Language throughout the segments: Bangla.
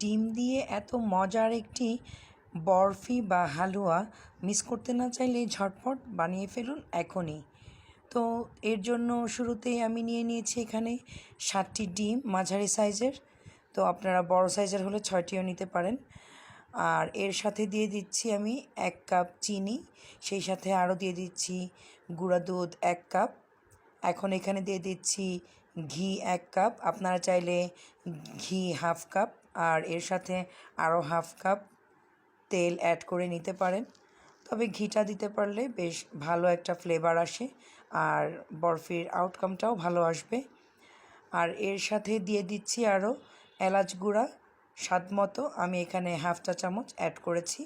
ডিম দিয়ে এত মজার একটি বরফি বা হালুয়া মিস করতে না চাইলে ঝটপট বানিয়ে ফেলুন এখনই। তো এর জন্য শুরুতেই আমি নিয়ে নিয়েছি এখানে সাতটি ডিম মাঝারি সাইজের। তো আপনারা বড় সাইজের হলে ছয়টিও নিতে পারেন। আর এর সাথে দিয়ে দিচ্ছি আমি এক কাপ চিনি, সেই সাথে আরও দিয়ে দিচ্ছি গুঁড়া দুধ এক কাপ। এখন এখানে দিয়ে দিচ্ছি ঘি এক কাপ। আপনারা চাইলে ঘি হাফ কাপ। আর এর সাথে আরও হাফ কাপ তেল অ্যাড করে নিতে পারেন। তবে ঘিটা দিতে পারলে বেশ ভালো একটা ফ্লেভার আসে আর বরফির আউটকামটাও ভালো আসবে। আর এর সাথে দিয়ে দিচ্ছি আরও এলাচ গুঁড়া, স্বাদ মতো। আমি এখানে হাফ চা চামচ অ্যাড করেছি।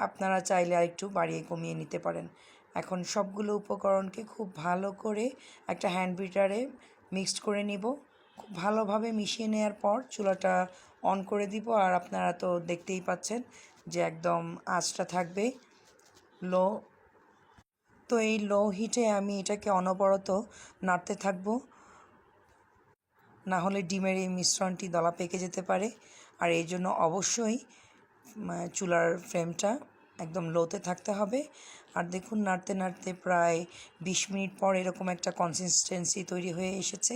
আপনারা চাইলে আর একটু বাড়িয়ে কমিয়ে নিতে পারেন। এখন সবগুলো উপকরণকে খুব ভালো করে একটা হ্যান্ড বিটারে মিক্সড করে নিব। খুব ভালোভাবে মিশিয়ে নেওয়ার পর চুলাটা অন করে দিব আর আপনারা তো দেখতেই পাচ্ছেন যে একদম আঁচটা থাকবে লো তো এই লো হিটে আমি এটাকে অনবরত নাড়তে থাকব। না হলে ডিমের এই মিশ্রণটি দলা পেকে যেতে পারে। আর এই জন্য অবশ্যই চুলার ফ্রেমটা একদম লোতে থাকতে হবে। আর দেখুন, নাড়তে নাড়তে প্রায় বিশ মিনিট পর এরকম একটা কনসিস্টেন্সি তৈরি হয়ে এসেছে।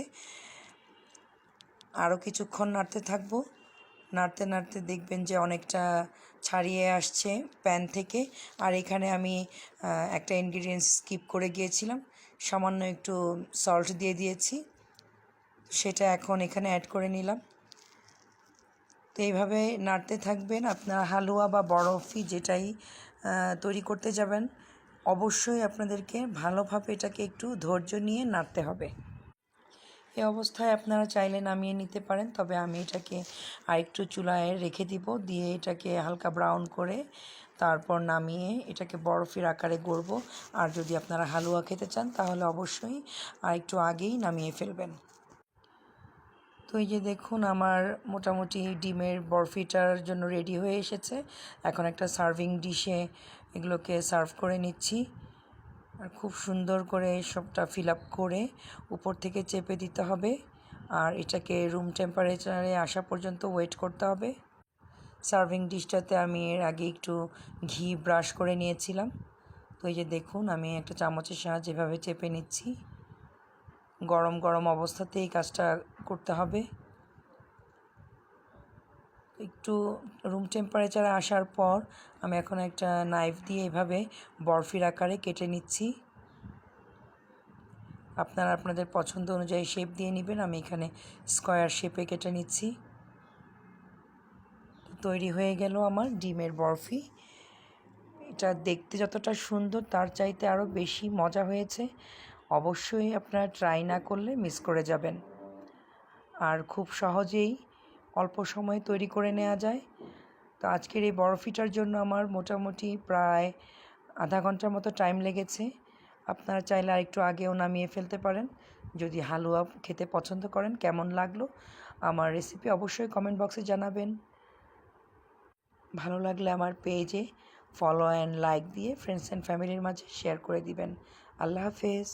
আরও কিছুক্ষণ নাড়তে থাকব। নাড়তে নাড়তে দেখবেন যে অনেকটা ছাড়িয়ে আসছে প্যান থেকে। আর এখানে আমি একটা ইনগ্রিডিয়েন্টস স্কিপ করে গিয়েছিলাম। সামান্য একটু সল্ট দিয়ে দিয়েছি। সেটা এখন এখানে অ্যাড করে নিলাম। তো এইভাবে নাড়তে থাকবেন। আপনারা হালুয়া বা বরফি যেটাই তৈরি করতে যাবেন, অবশ্যই আপনাদেরকে ভালোভাবে এটাকে একটু ধৈর্য নিয়ে নাড়তে হবে। এই অবস্থায় আপনারা চাইলে নামিয়ে নিতে পারেন, তবে আমি এটাকে আরেকটু চুলায় রেখে দিব, দিয়ে এটাকে হালকা ব্রাউন করে তারপর নামিয়ে এটাকে বরফের আকারে গড়ব। আর যদি আপনারা হালুয়া খেতে চান, তাহলে অবশ্যই আরেকটু আগেই নামিয়ে ফেলবেন। তো এই যে দেখুন, আমার মোটামুটি ডিমের বরফিটার জন্য রেডি হয়ে এসেছে। এখন একটা সার্ভিং ডিশে এগুলোকে সার্ভ করে নিচ্ছি। আর খুব সুন্দর করে সবটা ফিল আপ করে উপর থেকে চেপে দিতে হবে। আর এটাকে রুম টেম্পারেচারে আসা পর্যন্ত ওয়েট করতে হবে। সার্ভিং ডিশটাতে আমি এর আগে একটু ঘি ব্রাশ করে নিয়েছিলাম। তো এই যে দেখুন, আমি একটা চামচের সাহায্যে এভাবে চেপে নিচ্ছি। গরম গরম অবস্থাতেই কাজটা করতে হবে। একটু রুম টেম্পারেচারে আসার পর আমি এখন একটা নাইফ দিয়ে এভাবে বরফির আকারে কেটে নিচ্ছি। আপনারা আপনাদের পছন্দ অনুযায়ী শেপ দিয়ে নেবেন, আমি এখানে স্কোয়ার শেপে কেটে নিচ্ছি। তৈরি হয়ে গেল আমার ডিমের বরফি। এটা দেখতে যতটা সুন্দর, তার চাইতে আরও বেশি মজা হয়েছে। অবশ্যই আপনারা ট্রাই না করলে মিস করে যাবেন। আর খুব সহজেই অল্প সময়ে তৈরি করে নেওয়া যায়। তো আজকের এই বরফিটার জন্য আমার মোটামুটি প্রায় আধা ঘণ্টার মতো টাইম লেগেছে। আপনারা চাইলে আরেকটু আগেও নামিয়ে ফেলতে পারেন। যদি হালুয়া খেতে পছন্দ করেন, কেমন লাগল? আমার রেসিপি অবশ্যই কমেন্ট বক্সে জানাবেন। ভালো লাগলে আমার পেজে ফলো অ্যান্ড লাইক দিয়ে ফ্রেন্ডস অ্যান্ড ফ্যামিলির মাঝে শেয়ার করে দিবেন। আল্লাহ হাফেজ।